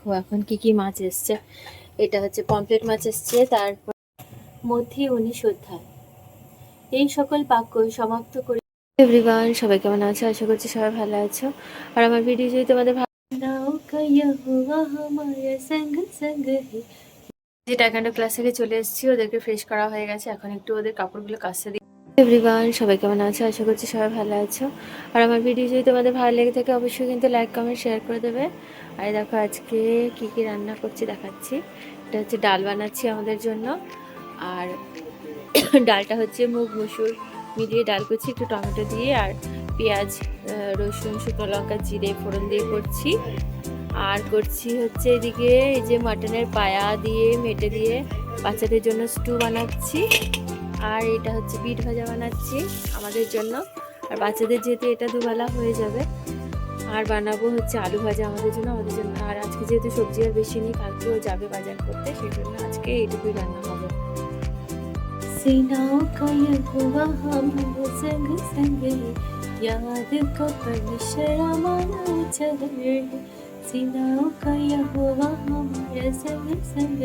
দেখো এখন কি কি মাছ এসছে। এটা হচ্ছে পমপ্লেট মাছ এসছে, তারপর মধ্যে উনিশ অধ্যায় এই সকল বাক্য সমাপ্ত করে। এভরিওয়ান সবাই কেমন আছো? আশা করছি সবাই ভালো আছো। আর আমার ভিডিও যদি তোমাদের ভালো যে টাইকান্ডো ক্লাস থেকে চলে এসেছি, ওদেরকে ফ্রেশ করা হয়ে গেছে। এখন একটু ওদের কাপড়গুলো দিই। এভরিওয়ান, সবাই কেমন আছো? আশা করছি সবাই ভালো আছো। আর আমার ভিডিও যদি তোমাদের ভালো লেগে থাকে, অবশ্যই কিন্তু লাইক কমেন্ট শেয়ার করে দেবে। আর দেখো আজকে কি কি রান্না করছি দেখাচ্ছি। এটা হচ্ছে ডাল বানাচ্ছি আমাদের জন্য। আর ডালটা হচ্ছে মুগ, মুসুর মিলিয়ে ডাল করছি একটু টমেটো দিয়ে আর পেঁয়াজ রসুন, শুকনো লঙ্কা, জিরে, ফোড়ন দিয়ে করছি। আর করছি হচ্ছে এদিকে এই যে মাটনের পায়া দিয়ে, মেটে দিয়ে বাচ্চাদের জন্য স্টু বানাচ্ছি। আর এটা হচ্ছে বিট ভাজা বানাচ্ছি আমাদের জন্য আর বাচ্চাদের যেহেতু এটা দুবেলা হয়ে যাবে আর বানাবো হচ্ছে আলু ভাজা আমাদের জন্য আমাদের জন্য আর আজকে যেহেতু সবজি আর বেশি নেই কালকেও যাবে বাজার করতে সেই জন্য আজকে এইটুকুই রান্না হবে सीनाओं का ये हुआ हम संग संग याद को पल शर्माना चले सीनाओं का ये हुआ हमारा संग संग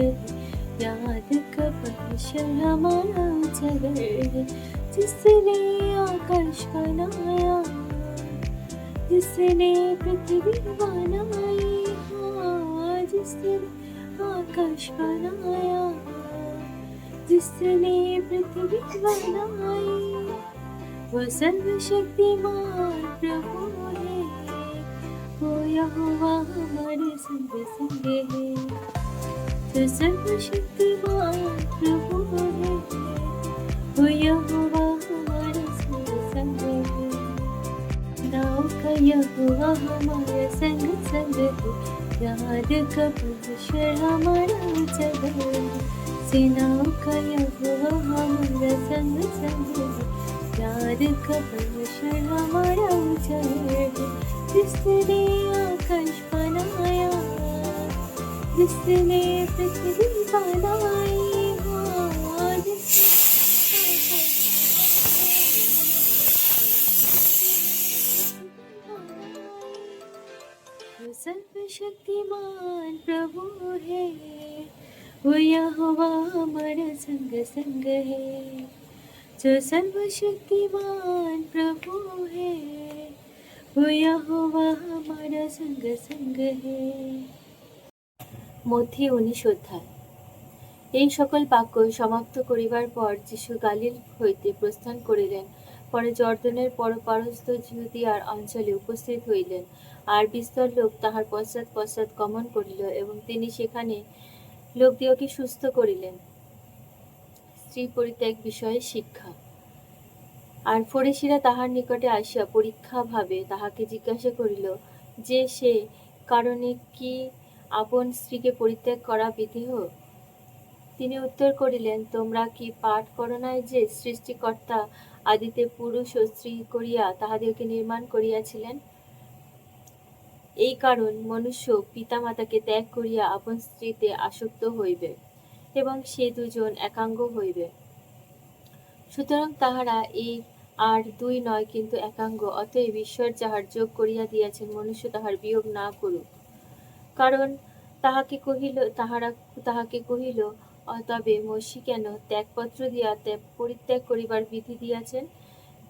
याद का पल शर्माना चले जिसने आकाश बनाया जिसने पृथ्वी बनाई हाँ जिसने आकाश बनाया जिसने पृथ्वी बनाई। वो सर्वशक्तिमान प्रभु है, वो यहोवा हमारे संग संग है। Sözüm ışıktı bayrağımı Uyumalar sen de Nauka yapılamaya sen de sen de Yadı kapı düşer hamara ötede Sinauka yapılamaya sen जिसने पृथ्वी बनाई सर्वशक्तिमान प्रभु है। वो यहोवा हमारा संग संग है। जो सर्वशक्तिमान प्रभु है। वो यहोवा हमारा संग संग है। মধ্যে উনিশ অধ্যায় এই সকল বাক্য সমাপ্ত করিবার পর যিশু গালিল হইতে প্রস্থান করিলেন। পরে জর্দনের পরপারস্থ জিহুদিয়ার অঞ্চলে উপস্থিত হইলেন। আর বিস্তর লোক তাহার পশ্চাৎ পশ্চাৎ গমন করিল এবং তিনি সেখানে লোকদিওকে সুস্থ করিলেন। স্ত্রী পরিত্যাগ বিষয়ে শিক্ষা। আর ফরিসিরা তাহার নিকটে আসিয়া পরীক্ষাভাবে তাহাকে জিজ্ঞাসা করিল যে সে কারণে কি আপন স্ত্রীকে পরিত্যাগ করা বিধেহ তিনি উত্তর করিলেন, তোমরা কি পাঠ করো নাই যে সৃষ্টিকর্তা আদিতে পুরুষ ও স্ত্রী করিয়া তাহাদেরকে নির্মাণ করিয়াছিলেন? এই কারণ মনুষ্য পিতামাতাকে ত্যাগ করিয়া আপন স্ত্রীতে আসক্ত হইবে এবং সে দুজন একাঙ্গ হইবে। সুতরাং তাহারা এই আর দুই নয় কিন্তু একাঙ্গ। অতএব ঈশ্বর যাহার যোগ করিয়া দিয়াছেন, মনুষ্য তাহার বিয়োগ না করুক। কারণ তাহাকে কহিল, তাহারা, তাহাকে কহিল তবে মসি কেন ত্যাগপত্র দিয়া ত্যাগ পরিত্যাগ করিবার বিধি দিয়াছেন?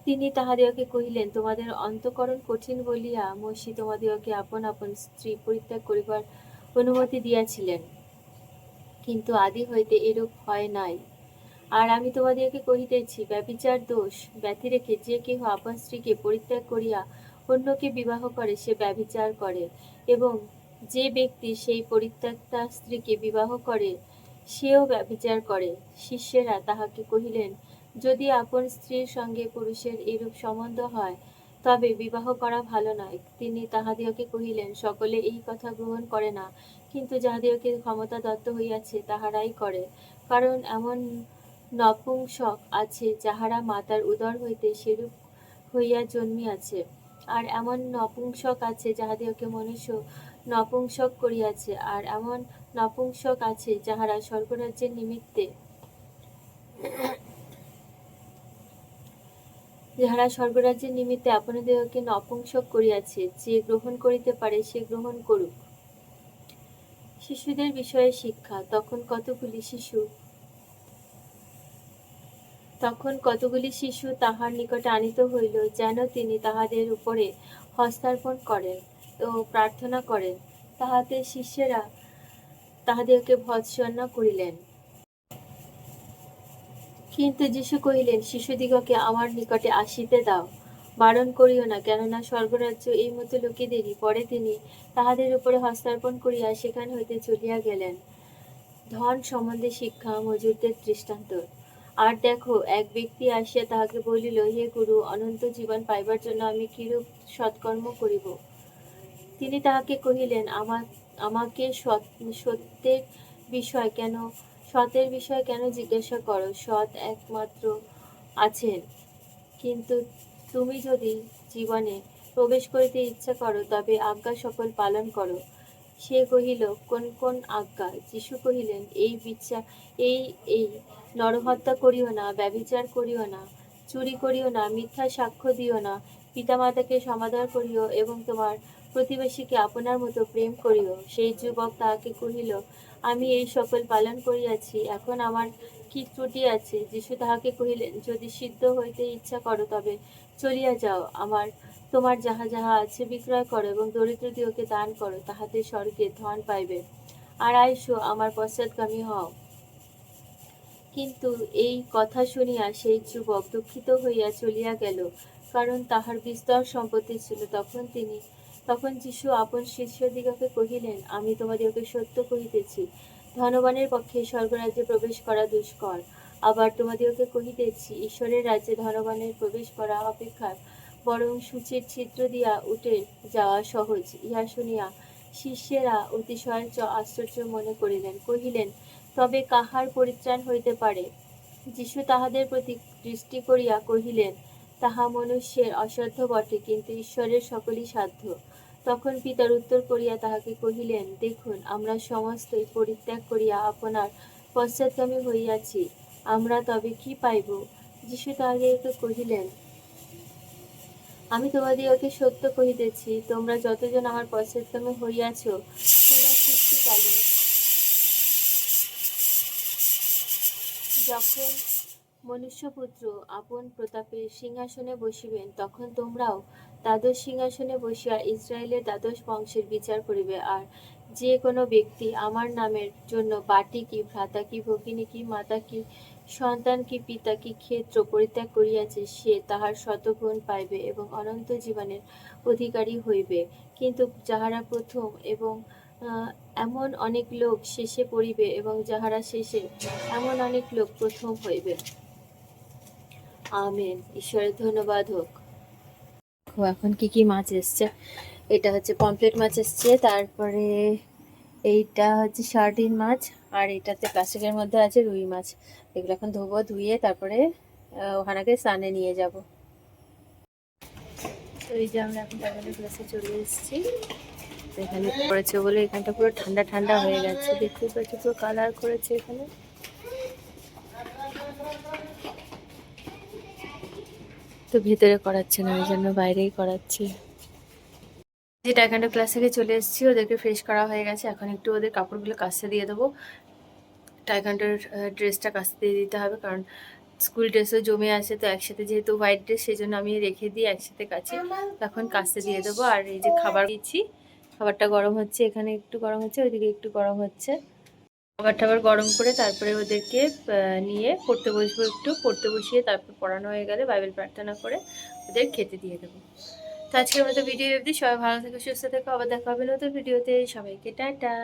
তিনি তাহাদিওকে কহিলেন, তোমাদের অন্তকরণ কঠিন বলিয়া মসি তোমাদিওকে আপন আপন স্ত্রী পরিত্যাগ করিবার অনুমতি দিয়াছিলেন। কিন্তু আদি হইতে এরূপ হয় নাই। আর আমি তোমাদিওকে কহিতেছি ব্যবিচার দোষ ব্যথি রেখে যে কেহ আপন স্ত্রীকে পরিত্যাগ করিয়া অন্যকে বিবাহ করে, সে ব্যভিচার করে এবং যে ব্যক্তি সেই পরিত্যক্তা স্ত্রীকে বিবাহ করে, সেও ব্যভিচার করে। শিষ্যেরা তাহাকে কহিলেন, যদি আপন স্ত্রীর সঙ্গে পুরুষের এরূপ সম্বন্ধ হয়, তবে বিবাহ করা ভালো নয়। তিনি তাহাদিওকে কহিলেন, সকলে এই কথা গ্রহণ করে না, কিন্তু যাহাদিওকে ক্ষমতা দত্ত হইয়াছে, তাহারাই করে। কারণ এমন নপুংসক আছে, যাহারা মাতার উদর হইতে সেরূপ হইয়া জন্মিয়াছে। আর এমন নপুংসক আছে যাহাদিওকে মনুষ্য নপুংসক করিয়াছে, আর এমন নপুংসক আছে যাহারা স্বর্গরাজ্যের নিমিত্তে, যাহারা স্বর্গরাজ্যের নিমিত্তে আপনাদেরকে নপুংসক করিয়াছে, যে গ্রহণ করিতে পারে সে গ্রহণ করুক। শিশুদের বিষয়ে শিক্ষা, তখন কতগুলি শিশু, তখন কতগুলি শিশু তাহার নিকটে আনিত হইল, যেন তিনি তাহাদের উপরে হস্তার্পণ করেন। ও প্রার্থনা করেন। তাহাতে শিষ্যেরা তাহাদেরকে ভৎসনা করিলেন। কিন্তু যিশু কহিলেন, শিশুদিগকে আমার নিকটে আসিতে দাও। বারণ করিও না, কেননা স্বর্গরাজ্য এই মতো লোকেদেরই পরে তিনি তাহাদের উপরে হস্তার্পণ করিয়া সেখান হইতে চলিয়া গেলেন। ধন সম্বন্ধে শিক্ষা, মজুরদের দৃষ্টান্ত আর দেখো, এক ব্যক্তি আসিয়া তাহাকে বলিল, হে গুরু, অনন্ত জীবন পাইবার জন্য আমি কিরূপ সৎকর্ম করিব? তিনি তাহাকে কহিলেন আমা আমাকে সত্যের বিষয় কেন, সতের বিষয় কেন জিজ্ঞাসা করো, সৎ একমাত্র আছেন। কিন্তু তুমি যদি জীবনে প্রবেশ করিতে ইচ্ছা করো, তবে আজ্ঞা সকল পালন করো। সে কহিল, কোন কোন আজ্ঞা? যিশু কহিলেন, এই বিচার এই এই নরহত্যা করিও না, ব্যভিচার করিও না, চুরি করিও না, মিথ্যা সাক্ষ্য দিও না, পিতামাতাকে সমাদর করিও এবং তোমার প্রতিবেশীকে আপনার মতো প্রেম করিও। সেই যুবক তাহাকে কহিল, আমি এই সকল পালন করিয়াছি, এখন আমার কি ত্রুটি আছে? যিশু তাহাকে কহিলেন, যদি সিদ্ধ হইতে ইচ্ছা করো তবে চলিয়া যাও। আমার, তোমার যাহা যাহা আছে বিক্রয় করো এবং দরিদ্রদিওকে দান করো, তাহাতে স্বর্গে ধন পাইবে। আর আইসো, আমার পশ্চাৎগামী হও। কিন্তু এই কথা শুনিয়া সেই যুবক দুঃখিত হইয়া চলিয়া গেল, কারণ তাহার বিস্তর সম্পত্তি ছিল। তখন তিনি তখন যিশু আপন শিষ্যদিগকে কহিলেন, আমি তোমাদিগকে সত্য কহিতেছি। ধনবানের পক্ষে স্বর্গরাজ্যে প্রবেশ করা দুষ্কর। আবার তোমাদিগকে কহিতেছি, ঈশ্বরের রাজ্যে ধনবানের প্রবেশ করা অপেক্ষা বরং সূচের ছিদ্র দিয়া উঠে যাওয়া সহজ। ইহা শুনিয়া শিষ্যেরা অতিশয় আশ্চর্য মনে করিলেন, কহিলেন, তবে কাহার পরিত্রাণ হইতে পারে? যিশু তাহাদের প্রতি দৃষ্টি করিয়া কহিলেন, তাহা মনুষ্যের অসাধ্য বটে, কিন্তু ঈশ্বরের সকলই সাধ্য। তখন পিতার উত্তর করিয়া তাহাকে কহিলেন, দেখুন, আমরা সমস্তই পরিত্যাগ করিয়া আপনার পশ্চাৎগামী হইয়াছি। আমরা তবে কি পাইব? যিশু তাহাদেরকে কহিলেন, আমি তোমাদিগকে সত্য কহিতেছি, তোমরা যতজন আমার পশ্চাৎগামী হইয়াছ, তোমরা সৃষ্টিকালে যখন মনুষ্যপুত্র আপন প্রতাপে সিংহাসনে বসিবেন, তখন তোমরাও দ্বাদশ সিংহাসনে বসিয়া ইসরায়েলের দ্বাদশ বংশের বিচার করিবে। আর যে কোনো ব্যক্তি আমার নামের জন্য বাটি কি, ভ্রাতা কি, ভগিনী কি, মাতা কি, সন্তান কি, পিতা কি, ক্ষেত্র পরিত্যাগ করিয়াছে, সে তাহার শতগুণ পাইবে এবং অনন্ত জীবনের অধিকারী হইবে। কিন্তু যাহারা প্রথম এবং এমন অনেক লোক শেষে পড়িবে এবং যাহারা শেষে এমন অনেক লোক প্রথম হইবে। আমেন। ঈশ্বরের ধন্যবাদ হোক। দেখো এখন কি কি মাছ এসছে। এটা হচ্ছে পমপ্লেট মাছ এসছে, তারপরে এইটা হচ্ছে সার্ডিন মাছ, আর এটাতে প্লাস্টিকের মধ্যে আছে রুই মাছ। এগুলো এখন ধোবো, ধুয়ে তারপরে ওখানাকে স্নানে নিয়ে যাব। তো এই যে আমরা এখন ক্লাসে চলে এসেছি। এখানে করেছে বলে এখানটা পুরো ঠান্ডা ঠান্ডা হয়ে গেছে। দেখতে পাচ্ছি পুরো কালার করেছে এখানে। তো ভেতরে করাচ্ছে না, ওই জন্য বাইরেই করাচ্ছি। যে টাইকান্ডো ক্লাস থেকে চলে এসেছি, ওদেরকে ফ্রেশ করা হয়ে গেছে। এখন একটু ওদের কাপড়গুলো কাচতে দিয়ে দেবো। টাইকান্ডোর ড্রেসটা কাচতে দিয়ে দিতে হবে, কারণ স্কুল ড্রেসও জমে আছে, তো একসাথে যেহেতু হোয়াইট ড্রেস সেই জন্য আমি রেখে দিই একসাথে কাছে। তখন কাচতে দিয়ে দেবো। আর এই যে খাবার দিচ্ছি, খাবারটা গরম হচ্ছে, এখানে একটু গরম হচ্ছে, ওইদিকে একটু গরম হচ্ছে। খাবার টাবার গরম করে তারপরে ওদেরকে নিয়ে পড়তে বসবো একটু। পড়তে বসিয়ে তারপর পড়ানো হয়ে গেলে বাইবেল প্রার্থনা করে ওদের খেতে দিয়ে দেবো। তো আজকের মতো ভিডিও অবধি। সবাই ভালো থেকে, সুস্থ থেকো। আবার দেখা হবে নতুন ভিডিওতে। সবাইকে টাটা।